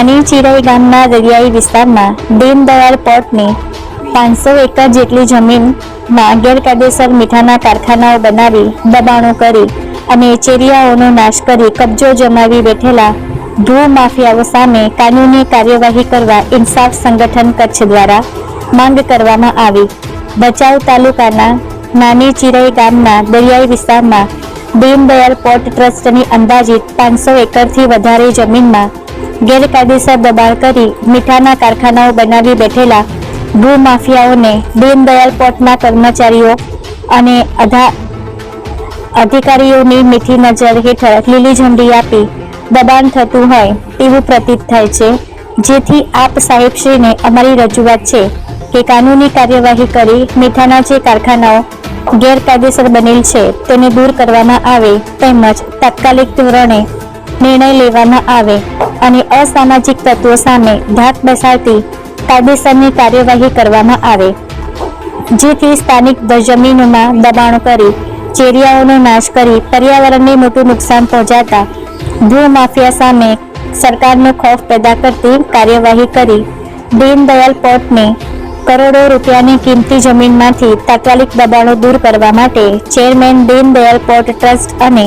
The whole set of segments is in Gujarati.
નાની ચિરાઈ ગામના દરિયાઈ વિસ્તારમાં દીનદયાળ પોર્ટને પાંચસો એકર જેટલી જમીનમાં ગેરકાયદેસર મીઠાના કારખાનાઓ બનાવી દબાણો કરી અને ચેરિયાઓનો નાશ કરી કબજો જમાવી બેઠેલા ધૂ માફિયાઓ સામે કાનૂની કાર્યવાહી કરવા ઇન્સાફ સંગઠન કચ્છ દ્વારા માંગ કરવામાં આવી. ભચાઉ તાલુકાના નાની ચિરાઈ ગામના દરિયાઈ વિસ્તારમાં દીનદયાળ પોર્ટ ટ્રસ્ટની અંદાજિત પાંચસો એકરથી વધારે જમીનમાં ગેરકાયદેસર દબાણ કરી મીઠાના કારખાનાઓ બનાવી બેઠેલા ભૂમાફિયાઓને દીનદયાલ પોર્ટના કર્મચારીઓ અને અધા અધિકારીઓની મીઠી નજર હેઠળ લીલી ઝંડી આપી દબાણ થતું હોય તેવું પ્રતીત થાય છે. જેથી આપ સાહેબશ્રીને અમારી રજૂઆત છે કે કાનૂની કાર્યવાહી કરી મીઠાના જે કારખાનાઓ ગેરકાયદેસર બનેલ છે તેને દૂર કરવામાં આવે તેમજ તાત્કાલિક ધોરણે નિર્ણય લેવામાં આવે અને અસામાજિક તત્વો સામે ધાક બેસાડતી કાયદેસરની કાર્યવાહી કરવામાં આવે. જેથી સ્થાનિક જમીનોમાં દબાણો કરી, ચેરિયાઓનો નાશ કરી પર્યાવરણને મોટું નુકસાન પહોંચાડતા ભૂમાફિયા સામે સરકારનો ખોફ પેદા કરતી કાર્યવાહી કરી. દીનદયાલ પોર્ટને કરોડો રૂપિયાની કિંમતી જમીનમાંથી તાત્કાલિક દબાણો દૂર કરવા માટે ચેરમેન દીનદયાલ પોર્ટ ટ્રસ્ટ અને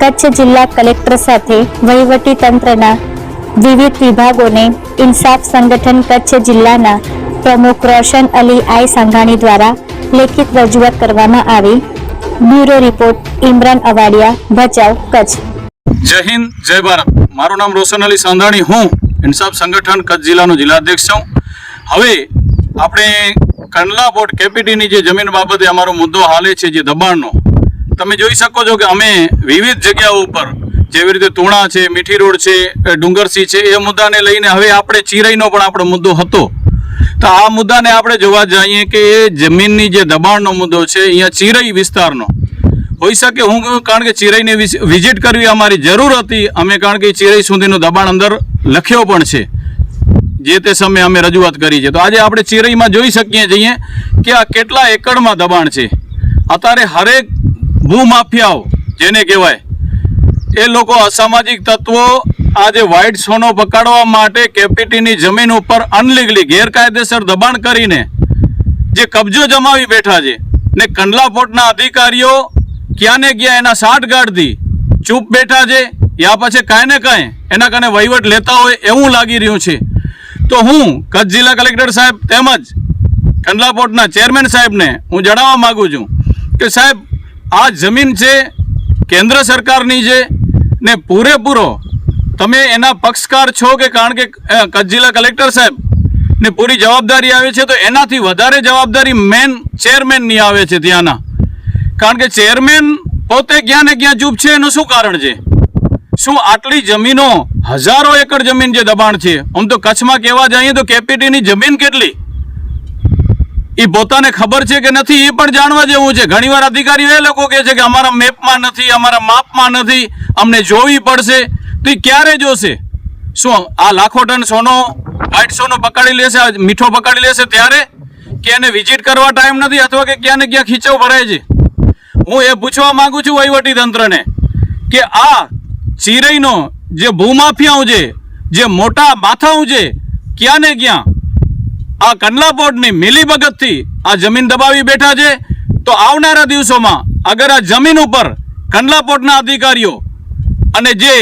કચ્છ જિલ્લા કલેક્ટર સાથે વહીવટી તંત્રના વિવિધ વિભાગોને ઇન્સાફ સંગઠન કચ્છ જિલ્લાના પ્રમુખ રોશન અલી આઈ સંઘાણી દ્વારા લેખિત રજૂઆત કરવામાં આવી. Bureau report, Imran Awadiya, Bhachau, Kutch. જય હિન્દ, જય ભારત. મારું નામ રોશન અલી સાંધાણી હું ઇન્સાફ સંગઠન કચ્છ જિલ્લાનો જિલ્લાધ્યક્ષ છું. હવે આપણે કંડલા બોર્ડ કેપીટીની જે જમીન બાબતે અમારો મુદ્દો હાલે છે, જે દબાણનો તમે જોઈ શકો છો કે અમે વિવિધ જગ્યાઓ ઉપર જેવી રીતે તુણા છે, મીઠી રોડ છે ડુંગરસી છે, એ મુદ્દાને લઈને હવે આપણે ચિરાઈનો પણ આપણો મુદ્દો હતો. તો આ મુદ્દાને આપણે જોવા જઈએ કે એ જમીનની જે દબાણનો મુદ્દો છે, અહીંયા ચિરાઈ વિસ્તારનો. હોઈ શકે હું કારણ કે ચિરાઈને વિઝિટ કરવી અમારી જરૂર હતી. અમે કારણ કે ચિરાઈ સુધીનું દબાણ અંદર લખ્યો પણ છે. જે તે સમયે અમે રજૂઆત કરી છે. તો આજે આપણે ચિરાઈમાં જોઈ શકીએ છીએ કે આ કેટલા એકડમાં દબાણ છે. અત્યારે હરેક ભૂમાફિયાઓ, જેને કહેવાય. એ લોકો અસામાજિક તત્વો આજે વ્હાઇટ સોનો પકડવા માટે કેપીટીની જમીન ઉપર અનલીગલી ગેરકાયદેસર દબાણ કરીને જે કબજો જમાવી બેઠા છે ને કંડલા પોર્ટના અધિકારીઓ ક્યાં ને ક્યાં એના સાઠગાંઠથી ચૂપ બેઠા છે યા પછી કાંઈ ને કાંઈ એના કારણે વહીવટ લેતા હોય એવું લાગી રહ્યું છે. તો હું કચ્છ જિલ્લા કલેક્ટર સાહેબ તેમજ કંડલા પોર્ટના ચેરમેન સાહેબને હું જણાવવા માગું છું કે સાહેબ આ જમીન છે, કેન્દ્ર સરકારની છે, ને પૂરેપૂરો તમે એના પક્ષકાર છો કે કારણ કે કચ્છ જિલ્લા કલેક્ટર સાહેબ, ને પૂરી જવાબદારી આવે છે, તો એનાથી વધારે જવાબદારી મેન ચેરમેનની આવે છે ત્યાંના. કારણ કે ચેરમેન પોતે ક્યાં ને ક્યાં ચૂપ છે, એનું શું કારણ છે? શું આટલી જમીનો હજારો એકર જમીન જે દબાણ છે? આમ તો કચ્છમાં કહેવા જઈએ તો કેપીટીની જમીન કેટલી? એ પોતાને ખબર છે કે નથી એ પણ જાણવા જેવું છે. ઘણીવાર અધિકારીઓ એ લોકો કહે છે કે અમારા મેપમાં નથી, અમારા માપમાં નથી, અમને જોવી પડશે. તો એ ક્યારે જોશે? શું, આ લાખો ટન સોનો વ્હાઇટ સોનો પકડી લેશે મીઠો પકડી લેશે ત્યારે? કે એને વિઝિટ કરવા ટાઈમ નથી અથવા કે ક્યાં ને ક્યાં ખીચવ ભરાય છે? હું એ પૂછવા માંગુ છું વહીવટી તંત્રને કે આ ચિરઈનો જે ભૂમાફિયાઓ છે, જે મોટા માથાઓ છે, ક્યાં ને ક્યાં આ કંડલા પોર્ટની મિલીભગતથી આ જમીન દબાવી બેઠા છે. તો આવનારા દિવસોમાં અગર આ જમીન ઉપર કંડલા પોર્ટના અધિકારીઓ અને જે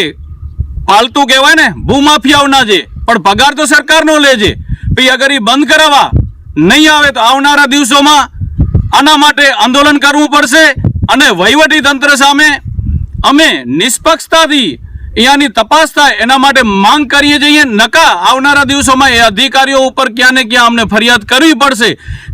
પાલતુ કહેવાય ને, ભૂમાફિયાઓના જે, પણ પગાર તો સરકારનો લે છે. ભાઈ અગર એ બંધ કરાવવા નહીં આવે તો આવનારા દિવસોમાં આના માટે આંદોલન કરવું પડશે અને વહીવટી તંત્ર સામે અમે નિષ્પક્ષતાથી અહીંયાની તપાસ થાય, એના માટે માંગ કરીએ છીએ. નકા આવનારા દિવસોમાં એ અધિકારીઓ ઉપર ક્યાં ને ક્યાં અમને ફરિયાદ કરવી પડશે.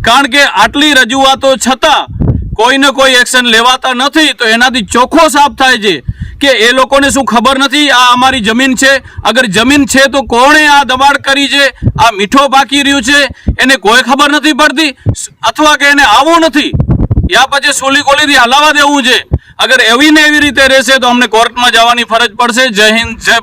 કારણ કે આટલી રજૂઆતો છતાં કોઈને કોઈ એક્શન લેવાતા નથી, તો એનાથી ચોખ્ખો સાફ થાય છે કે એ લોકોને શું ખબર નથી, આ અમારી જમીન છે. અગર જમીન છે તો કોણે આ દબાણ કરી છે? આ મીઠો બાકી રહ્યું છે? એને કોઈ ખબર નથી પડતી? અથવા કે એને આવવું નથી? યા પછી સોલી કોલીથી હલાવા દેવું છે? અગર એવી ને એવી રીતે રહેશે તો અમને કોર્ટમાં જવાની ફરજ પડશે. જય હિન્દ, જય